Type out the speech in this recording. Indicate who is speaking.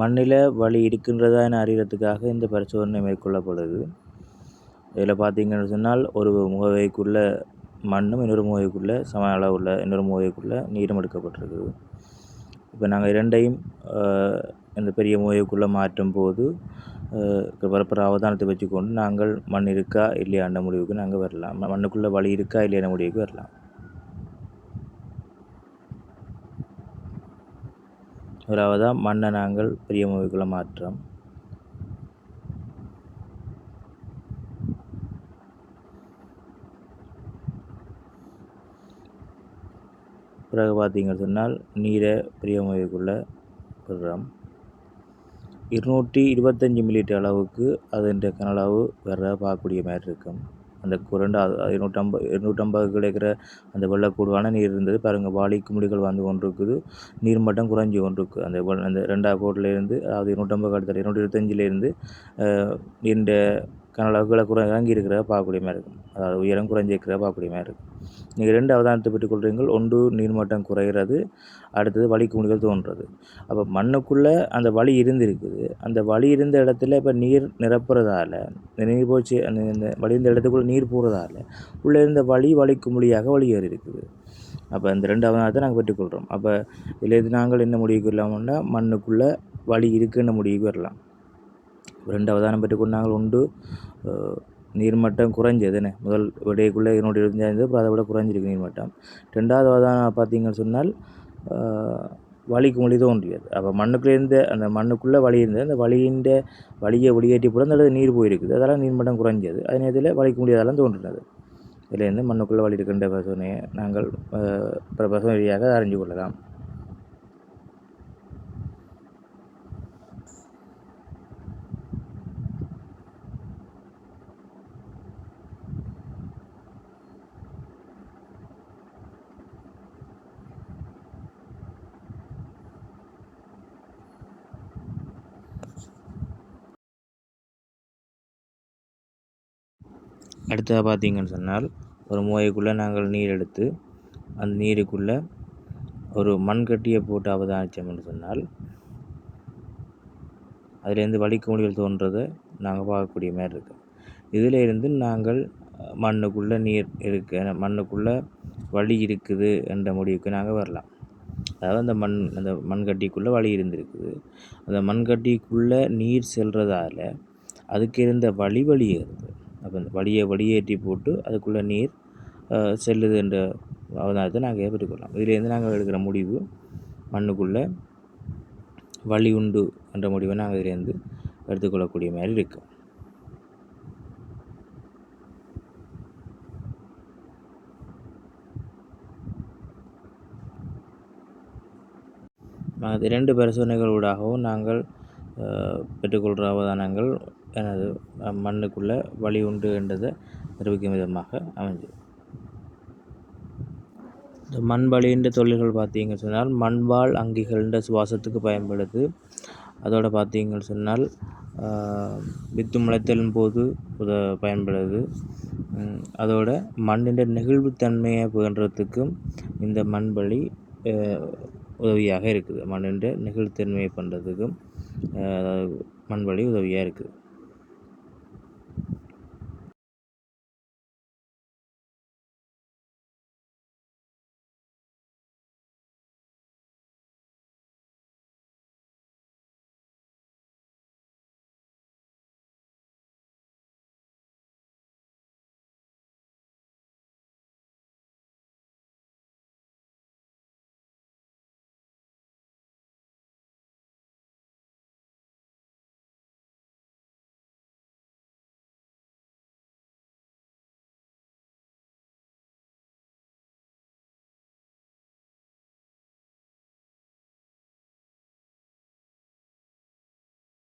Speaker 1: மண்ணில் வழி இருக்கின்றதா என அறிகிறதுக்காக இந்த பரிசோதனை மேற்கொள்ளப்படுது இதில் பார்த்தீங்கன்னு சொன்னால் ஒரு முகவைக்குள்ளே மண்ணும் இன்னொரு முகவைக்குள்ளே சம அளவுள்ள இன்னொரு முகவைக்குள்ளே நீரும் எடுக்கப்பட்டிருக்குது. இப்போ நாங்கள் இரண்டையும் இந்த பெரிய முகவைக்குள்ளே மாற்றும் போது வரப்புற அவதானத்தை வச்சுக்கொண்டு நாங்கள் மண் இருக்கா இல்லையாண்ட முடிவுக்கு நாங்கள் வரலாம். மண்ணுக்குள்ளே வழி இருக்கா இல்லையான முடிவுக்கு வரலாம். முதலாவதாக மண்ணை நாங்கள் பெரிய மூவிக்குள்ளே மாற்றோம். பிறகு பார்த்தீங்கன்னு சொன்னால் நீரை பெரிய மூவிக்குள்ளே விடுறோம். இருநூற்றி இருபத்தஞ்சி மில்லிலிட்டர் அளவுக்கு அதன் கனளவு வர பார்க்கக்கூடிய மாதிரி இருக்கும். அந்த குரண்டு இருநூற்றம்பது இருநூற்றம்பது கிடைக்கிற அந்த வெள்ளக்கூடுவான நீர் இருந்தது. பாருங்கள் வாளி குமிழிகள் வந்து கொண்டு இருக்குது நீர் மட்டம் குறைஞ்சி கொண்டு இருக்குது அந்த அந்த ரெண்டாவது கோட்டிலேருந்து அதாவது இருநூற்றம்பது அடுத்த இருநூற்றி இருபத்தஞ்சிலேருந்து இந்த கனளவுகளை குறை இறங்கி இருக்கிறத பார்க்கக்கூடிய மாதிரி இருக்கும். அதாவது உயரம் குறைஞ்சிருக்கிறத பார்க்கக்கூடிய மாதிரி இருக்கும். நீங்கள் ரெண்டு அவதானத்தை பெற்றுக்கொள்கிறீங்கள் ஒன்று நீர்மட்டம் குறைகிறது அடுத்தது வழி குமிழ்கள் தோன்றது அப்போ மண்ணுக்குள்ளே அந்த வழி இருந்திருக்குது. அந்த வழி இருந்த இடத்துல இப்போ நீர் நிரப்புறதால இந்த நீர் போச்சு அந்த இந்த வழி இருந்த இடத்துக்குள்ளே நீர் போகிறதால உள்ளே இருந்த வழி வழி குமிழியாக வழியேறி இருக்குது. அப்போ இந்த ரெண்டு அவதானத்தை நாங்கள் பெற்றுக்கொள்கிறோம் அப்போ இதில் நாங்கள் என்ன முடிவுக்கு இல்லாமல்னா மண்ணுக்குள்ளே வழி இருக்குன்னு முடிவுக்கு வரலாம். ரெண்டு அவதானம் பெற்றுக்கொண்டு நாங்கள் உண்டு நீர்மட்டம் குறைஞ்சதுன்னு முதல் விடைக்குள்ளே இருநூற்றி இருபத்தஞ்சாயிரம் அப்புறம் அதை விட குறைஞ்சிருக்கு நீர்மட்டம். ரெண்டாவது அவதானம் பார்த்தீங்கன்னு சொன்னால் வழிக்கு மொழி தோன்றியது. அப்போ மண்ணுக்குள்ளேருந்து அந்த மண்ணுக்குள்ளே வழி இருந்தது. அந்த வழியின் வழியை வெளியேற்றி போட அந்த நீர் போயிருக்குது. அதெல்லாம் நீர்மட்டம் குறைஞ்சது. அதே நேரத்தில் வலிக்க முடியாதெல்லாம் தோன்றினது. இதுலேருந்து மண்ணுக்குள்ளே வழி இருக்கின்ற பசுனையை நாங்கள் பசுமை வழியாக அறிஞ்சு கொள்ளலாம். அடுத்ததாக பார்த்தீங்கன்னு சொன்னால் ஒரு மூவைக்குள்ளே நாங்கள் நீர் எடுத்து அந்த நீருக்குள்ளே ஒரு மண்கட்டியை போட்டு அவதானித்தோம்னு சொன்னால் அதுலேருந்து வழிக்குமிழிகள் தோன்றதை நாங்கள் பார்க்கக்கூடிய மாதிரி இருக்குது இதில் இருந்து நாங்கள் மண்ணுக்குள்ளே நீர் இருக்கு மண்ணுக்குள்ளே வழி இருக்குது என்ற முடிவுக்கு நாங்கள் வரலாம். அதாவது அந்த மண் அந்த மண்கட்டிக்குள்ளே வழி இருந்திருக்குது. அந்த மண்கட்டிக்குள்ளே நீர் செல்றதால அதுக்கு இருந்த வழி வழி அப்போ இந்த வழியை வடிகேற்றி போட்டு அதுக்குள்ளே நீர் செல்லுது என்ற அவதானத்தை நாங்கள் பெற்றுக்கொள்ளலாம் இதுலேருந்து நாங்கள் எடுக்கிற முடிவு மண்ணுக்குள்ளே வழி உண்டு என்ற முடிவை நாங்கள் இதுலேருந்து எடுத்துக்கொள்ளக்கூடிய மாதிரி இருக்கும் அது இரண்டு பரிசோதனைகளூடாகவும் நாங்கள் பெற்றுக்கொள்கிற அவதானங்கள் எனது மண்ணுக்குள்ளே வழி உண்டு என்றதை நிரூபிக்கும் விதமாக அமைஞ்சது. இந்த மண் வழின்ற தொழில்கள் பார்த்தீங்கன்னு சொன்னால் மண்வாழ் அங்கிகள்ன்ற சுவாசத்துக்கு பயன்படுது. அதோட பார்த்தீங்கன்னு சொன்னால் வித்து முளைத்தலின் போது உத பயன்படுது. அதோட மண்ணின் நெகிழ்வுத்தன்மையை பண்ணுறதுக்கும் இந்த மண் வழி உதவியாக இருக்குது. மண்ணின் நெகிழ்வுத்தன்மையை பண்ணுறதுக்கும் மண் வழி உதவியாக இருக்குது.